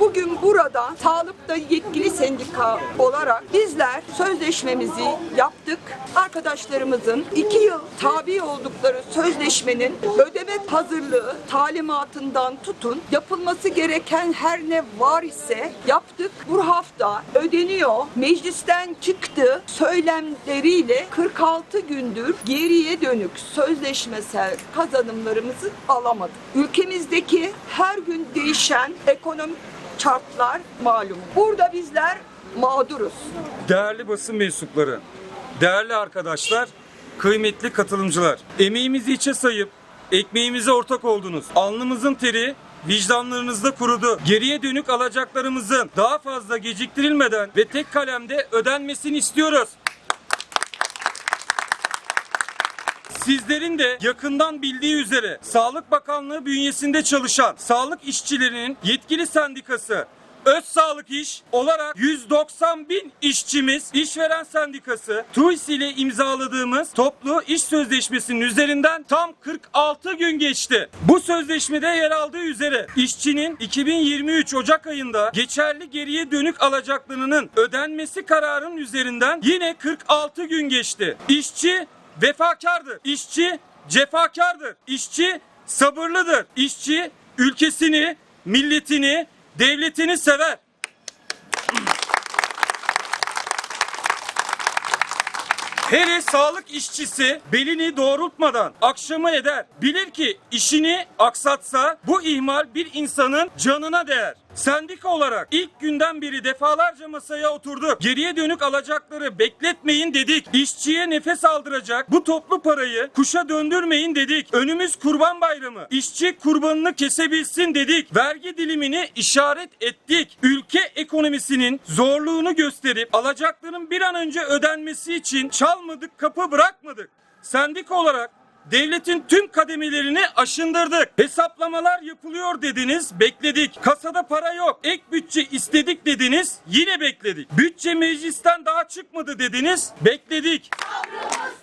Bugün burada sağlıkta yetkili sendika olarak bizler sözleşmemizi yaptık. Arkadaşlarımızın iki yıl tabi oldukları sözleşmenin ödeme hazırlığı talimatından tutun yapılması gereken her ne var ise yaptık. Bu hafta ödeniyor. Meclisten çıktı söylemleriyle 46 gündür geriye dönük sözleşmesel kazanımlarımızı alamadık. Ülkemizdeki her gün değişen ekonomik şartlar malum. Burada bizler mağduruz. Değerli basın mensupları, değerli arkadaşlar, kıymetli katılımcılar. Emeğimizi içe sayıp ekmeğimize ortak oldunuz. Alnımızın teri vicdanlarınızda kurudu. Geriye dönük alacaklarımızın daha fazla geciktirilmeden ve tek kalemde ödenmesini istiyoruz. Sizlerin de yakından bildiği üzere Sağlık Bakanlığı bünyesinde çalışan sağlık işçilerinin yetkili sendikası Öz Sağlık İş olarak 190 bin işçimiz işveren sendikası TUİS ile imzaladığımız toplu iş sözleşmesinin üzerinden tam 46 gün geçti. Bu sözleşmede yer aldığı üzere işçinin 2023 Ocak ayında geçerli geriye dönük alacaklarının ödenmesi kararının üzerinden yine 46 gün geçti. İşçi vefakardır. İşçi cefakardır. İşçi sabırlıdır. İşçi ülkesini, milletini, devletini sever. Her sağlık işçisi belini doğrultmadan akşamı eder. Bilir ki işini aksatsa bu ihmal bir insanın canına değer. Sendika olarak ilk günden beri defalarca masaya oturduk. Geriye dönük alacakları bekletmeyin dedik. İşçiye nefes aldıracak bu toplu parayı kuşa döndürmeyin dedik. Önümüz kurban bayramı. İşçi kurbanını kesebilsin dedik. Vergi dilimini işaret ettik. Ülke ekonomisinin zorluğunu gösterip alacakların bir an önce ödenmesi için çalmadık kapı bırakmadık. Sendika olarak Devletin tüm kademelerini aşındırdık. Hesaplamalar yapılıyor dediniz, bekledik. Kasada para yok, ek bütçe istedik dediniz, yine bekledik. Bütçe meclisten daha çıkmadı dediniz, bekledik. Sabrımız